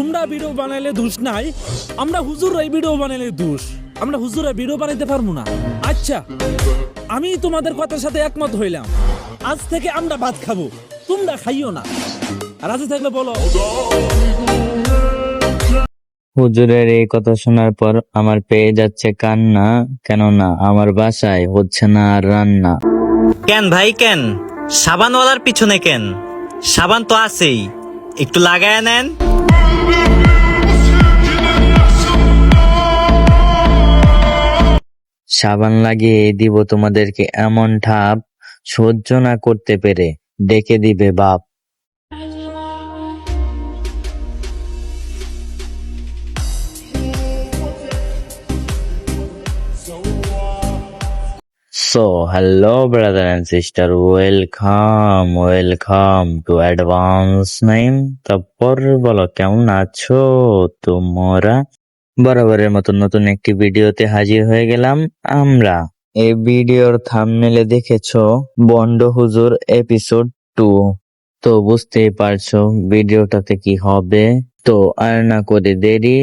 তোমরা ভিডিও বানাইলে দোষ নাই আমরা হুজুরাই ভিডিও বানাইলে দোষ। আমরা হুজুরা ভিডিও বানাইতে পারব না। আচ্ছা আমি তোমাদের কথার সাথে একমত হইলাম। আজ থেকে আমরা ভাত খাব তোমরা খাইও না। রাজি থাকলে বলো। হুজুরের এই কথা শোনার পর আমার পেয়ে যাচ্ছে কান্না কেননা আমার বাসায় হচ্ছে না আর রান্না। কেন ভাই কেন? সাবানওয়ালার পিছনে কেন? সাবান তো আছেই। একটু লাগায় নেন। সাবান লাগিয়ে দিব তোমাদেরকে, এমন ঠাপ সহ্য না করতে পেরে ডেকে দিবে বাপ। So hello brother and sister welcome welcome to advance Naim তারপর বলো, কেমন আছো তোমরা? বরাবরের মতো নতুন একটি ভিডিওতে হাজির হয়ে গেলাম আমরা। এই ভিডিওর থামমেলে দেখেছ বন্ড হুজুর এপিসোড টু তো বুঝতেই পারছ ভিডিওটাতে কি হবে। তো আর না করে দেরি।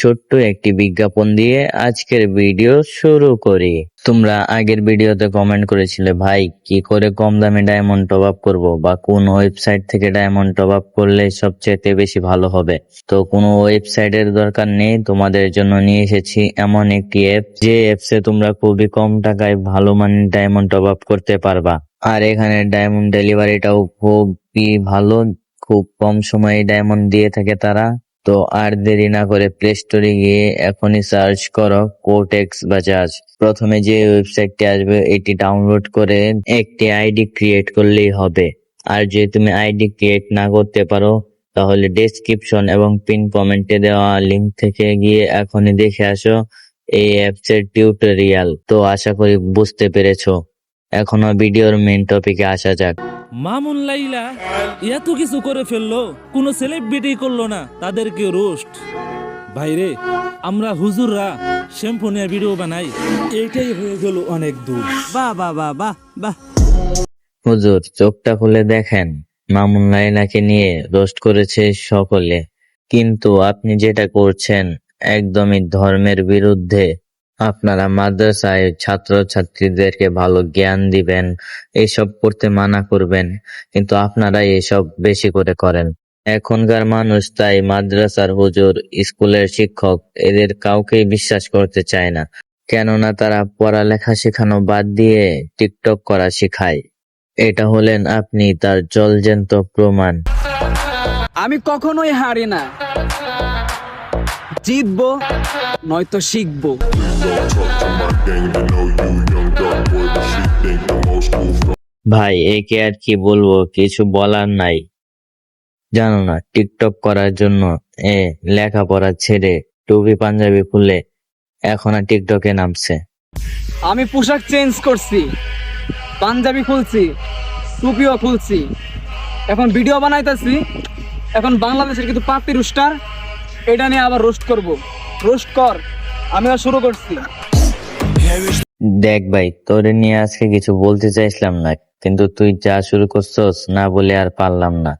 ছোট্ট একটি বিজ্ঞাপন দিয়ে আজকের ভিডিও শুরু করি। তোমরা আগের ভিডিওতে কমেন্ট করেছিলে, ভাই, কি করে কম দামে ডায়মন্ড টপ আপ করব? বা কোন ওয়েবসাইট থেকে ডায়মন্ড টপ আপ করলে সবচেয়ে বেশি ভালো হবে? তো কোনো ওয়েবসাইটের দরকার নেই, তোমাদের জন্য নিয়ে এসেছি এমন একটি অ্যাপ যে অ্যাপসে তোমরা খুবই কম টাকায় ভালো মানের ডায়মন্ড টপ আপ করতে পারবা। আর এখানে ডায়মন্ড ডেলিভারিটাও খুবই ভালো, খুব কম সময়ে ডায়মন্ড দিয়ে থাকে তারা। তো আর দেরি না করে প্লে স্টোরে গিয়ে এখনই সার্চ করো কোটেক্স বাজাজ প্রথমে যে ওয়েবসাইটটি আসবে, এটি ডাউনলোড করে একটি আইডি ক্রিয়েট করলেই হবে। আর যদি তুমি আইডি ক্রিয়েট না করতে পারো, তাহলে ডেসক্রিপশন এবং পিন কমেন্টে দেওয়া লিংক থেকে গিয়ে এখনই দেখে আসো এই অ্যাপস এর টিউটোরিয়াল তো আশা করি বুঝতে পেরেছ। এখনও ভিডিওর মেন টপিকে আসা যাক। মামুন লাইলা এত কিছু করে ফেলল কোনো সেলিব্রিটি করল না তাদেরকে রোস্ট ভাইরে আমরা হুজুররা শ্যাম্পু নিয়ে ভিডিও বানাই। এটাই হয়ে গেল অনেক দূর বাহ বাহ বাহ বাহ বাহ। হুজুর চোখটা খুলে দেখেন মামুন লাইলাকে নিয়ে রোস্ট করেছে সকলে। কিন্তু আপনি যেটা করছেন একদমই ধর্মের বিরুদ্ধে। আপনারা মাদ্রাসায় ছাত্রছাত্রীদেরকে ভালো জ্ঞান দিবেন, এসব করতে মানা করবেন, কিন্তু আপনারা এসব বেশি করে করেন। এখনকার মানুষ তাই মাদ্রাসার হুজুর, স্কুলের শিক্ষক, এদের কাউকেই বিশ্বাস করতে চায় না। কেননা তারা পড়ালেখা শেখানো বাদ দিয়ে টিকটক করা শেখায়। এটা হলেন আপনি তার জলজন্ত প্রমাণ। আমি কখনোই হারি না। জিতবো, নয়তো শিখব। ভাই, একে আর কি বলব? কিছু বলার নাই। জানো না, টিকটক করার জন্য, এ, লেখাপড়া ছেড়ে টুপি, পাঞ্জাবি খুলে এখন আর টিকটকে নামছে। আমি পোশাক চেঞ্জ করছি, পাঞ্জাবি খুলছি, টুপিও খুলছি। এখন ভিডিও বানাইতেছি, এখন বাংলাদেশের কিন্তু পাতি রুস্টার, এটা নিয়ে আবার রোস্ট করব। রোস্ট কর। আমিও শুরু করছি। দেখ ভাই তোরে নিয়ে আজকে কিছু বলতে চাইছিলাম না কিন্তু তুই যা শুরু করছস না বলে আর পারলাম না।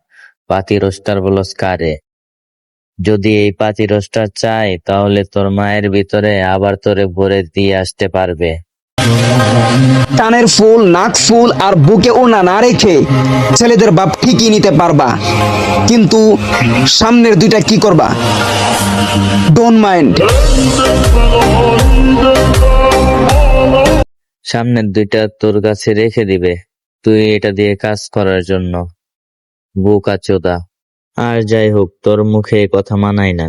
পাতি রোস্টার বলস কারে? যদি এই পাতি রোস্টার চাই তাহলে তোর মায়ের ভিতরে আবার তোরে ভরে দিয়ে আসতে পারবে। কানের ফুল নাক ফুল আর বুকে ওনা না রেখে ছেলেদের বাপ ঠিকই নিতে পারবা। কিন্তু সামনের দুইটা কি করবা? ডোন্ট মাইন্ড সামনের দুইটা তোর কাছে রেখে দিবে। তুই এটা দিয়ে কাজ করার জন্য। বোকা চোদা। আর যাই হোক তোর মুখে এ কথা মানায় না।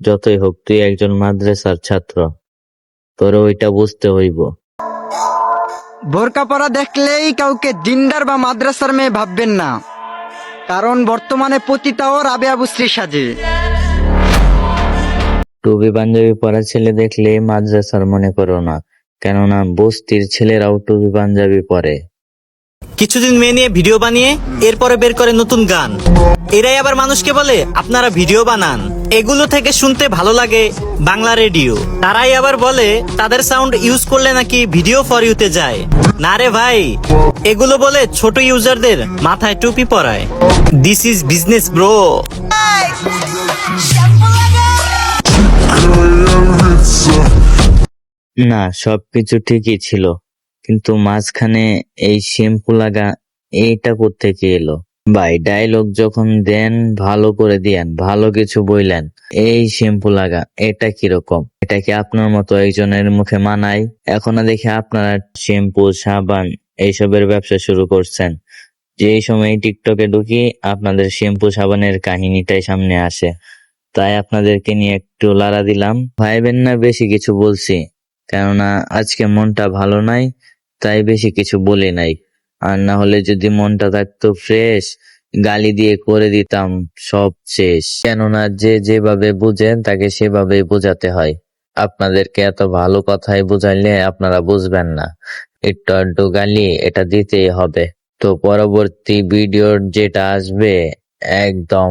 যতই হোক তুই একজন মাদ্রাসার ছাত্র। তোর ওইটা বুঝতে হইব। বোরকা পরা দেখলেই কাউকে দিনদার বা মাদ্রাসার মেয়ে ভাববেন না। কারণ বর্তমানে পতিতাও রাবে আবুশ্রী সাজে টুপি পাঞ্জাবি পরা ছেলে দেখলে মাদ্রাসার মনে করো না, কেননা বস্তির ছেলেরাও টুপি পাঞ্জাবি পরে। কিছুদিন মেয়ে নিয়ে ভিডিও বানিয়ে এরপরে বের করে নতুন গান। এরাই আবার মানুষকে বলে, আপনারা ভিডিও বানান। এগুলো থেকে শুনতে ভালো লাগে বাংলা রেডিও। তারাই আবার বলে, তাদের সাউন্ড ইউজ করলে নাকি ভিডিও ফর ইউতে যায়। না রে ভাই, এগুলো বলে ছোট ইউজারদের মাথায় টুপি পরায়। দিস ইজ বিজনেস ব্রো না, সবকিছু ঠিকই ছিল। কিন্তু মাঝখানে এই শ্যাম্পু লাগা, এইটা করতে কোত্থেকে এলো? ভাই ডায়লগ যখন দেন, ভালো করে দিয়েন, ভালো কিছু বইলেন। এই শ্যাম্পু লাগা, এটা কীরকম? এটা কি আপনার মতো একজনের মুখে মানায়? এখনও দেখে আপনারা শ্যাম্পু, সাবান, এইসবের ব্যবসা শুরু করছেন। যে সময় টিকটকে ঢুকি, আপনাদের শ্যাম্পু, সাবানের কাহিনীটাই সামনে আসে। তাই আপনাদেরকে নিয়ে একটু লাড়া দিলাম। ভাইবেন না, বেশি কিছু বলছি। কেননা আজকে মনটা ভালো নাই, তাই বেশি কিছু বলি নাই। আর না হলে যদি মনটা থাকতো ফ্রেশ, গালি দিয়ে করে দিতাম সব শেষ। কেননা যে যেভাবে বুঝেন, তাকে সেভাবে বোঝাতে হয়। আপনাদেরকে এত ভালো কথাই বুঝাইলে আপনারা বুঝবেন না। একটু আড্ডু গালি এটা দিতেই হবে। তো পরবর্তী ভিডিওর যেটা আসবে, একদম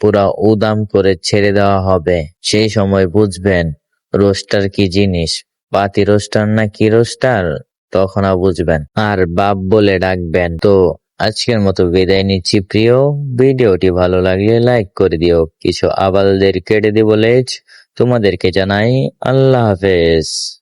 পুরা উদাম করে ছেড়ে দেওয়া হবে। সেই সময় বুঝবেন রোস্টার কি জিনিস। পাতি রোস্টার না কি রোস্টার? তখন বুঝবেন। আর বাপ বলে ডাকবেন। তো আজকের মতো বিদায় নিচ্ছি, প্রিয়। ভিডিওটি ভালো লাগলে লাইক করে দিও। কিছু আবালদের কেটে দিব লেজ। তোমাদেরকে জানাই আল্লাহ হাফেজ।